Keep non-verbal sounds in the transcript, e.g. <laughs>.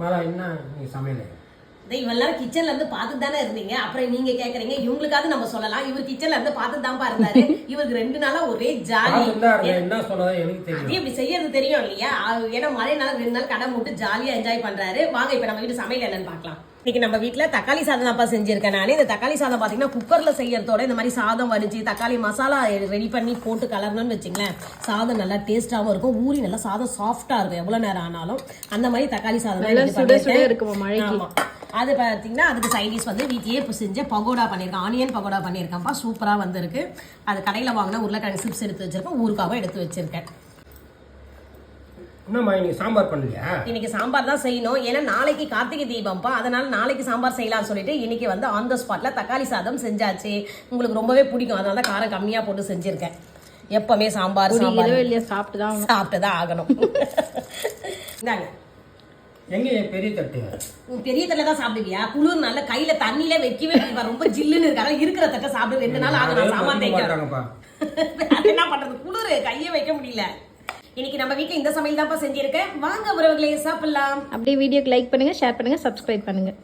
மாலா என்ன சமையல்? இவ்வளவு நேரம் கிச்சன்ல இருந்து பார்த்துட்டு தானே இருந்தீங்க. அப்புறம் நீங்க கேக்குறீங்க இவங்களுக்காவது நம்ம சொல்லலாம். இவர் கிச்சன்ல இருந்து பார்த்துட்டு தான் இருந்தாரு. <laughs> இவருக்கு ரெண்டு நாளா ஒரே ஜாலி. என்ன சொன்னதோ எனக்கு அதே தெரியும் இப்படி செய்யறது தெரியும் இல்லையா? ஏன்னா மழைனால ரெண்டு நாள் கடை மூட்டு ஜாலியா என்ஜாய் பண்றாரு. வாங்க இப்ப நம்ம வீட்டு சமையல் என்னன்னு பார்க்கலாம். இன்னைக்கு நம்ம வீட்ல தக்காளி சாதம் தான்ப்பா செஞ்சிருக்கேன் நான். இந்த தக்காளி சாதம் பாத்தீங்கன்னா குக்கர்ல செய்யறதோட இந்த மாதிரி சாதம் வடிச்சு தக்காளி மசாலா ரெடி பண்ணி போட்டு கலரணும்னு வச்சுங்களேன் சாதம் நல்லா டேஸ்டாவும் இருக்கும். ஊறி நல்லா சாதம் சாஃப்டா இருக்கும். எவ்வளவு நேரம் ஆனாலும் அந்த மாதிரி தக்காளி சாதம். இருக்குமா மழைக்கு. ஆமா. அது பார்த்தீங்கன்னா அதுக்கு சைடிஸ் வந்து வீட்லயே இப்போ செஞ்ச பகோடா பண்ணியிருக்கேன். ஆனியன் பகோடா பண்ணியிருக்கேன்ப்பா. சூப்பராக வந்திருக்கு. அது கடையில் வாங்கினா உருளைக்கிழங்கு சிப்ஸ் எடுத்து வச்சிருக்கேன். ஊருக்காவும் எடுத்து வச்சிருக்கேன். என்னம்மா நீ சாம்பார் பண்ணலையா? இன்னைக்கு சாம்பார் தான் செய்யணும். ஏன்னா நாளைக்கு கார்த்திகை தீபம்ப்பா. அதனால நாளைக்கு சாம்பார் செய்யலாம்னு சொல்லிட்டு இன்னைக்கு வந்து ஆன் த ஸ்பாட்ல தக்காளி சாதம் செஞ்சாச்சு. உங்களுக்கு ரொம்பவே பிடிக்கும். அதனால தான் காரம் கம்மியாக போட்டு செஞ்சிருக்கேன். எப்பவுமே சாம்பார் சாம்பார். இல்லையா சாப்பிட்டு தான். சாப்பிட்டு தான் ஆகணும். இந்தாங்க. எங்க பெரிய தட்டு? உன் பெரிய தட்டில் தான் சாப்பிடுவியா? குளிர் நல்ல கையில தண்ணியில வைக்கவே. ரொம்ப ஜில்லுன்னு இருக்காங்க இருக்கிற தட்டை சாப்பிடு. ரெண்டு நாள் ஆகும் மாட்டாங்கப்பா. <laughs> அது என்ன பண்றது? குளிரு. கையே வைக்க முடியல. இன்னைக்கு நம்ம வீட்ல இந்த சமையல் தான்ப்பா செஞ்சிருக்கேன். வாங்க உறவுகளை சாப்பிடலாம். அப்படியே வீடியோக்கு லைக் பண்ணுங்க ஷேர் பண்ணுங்க சப்ஸ்கிரைப் பண்ணுங்க.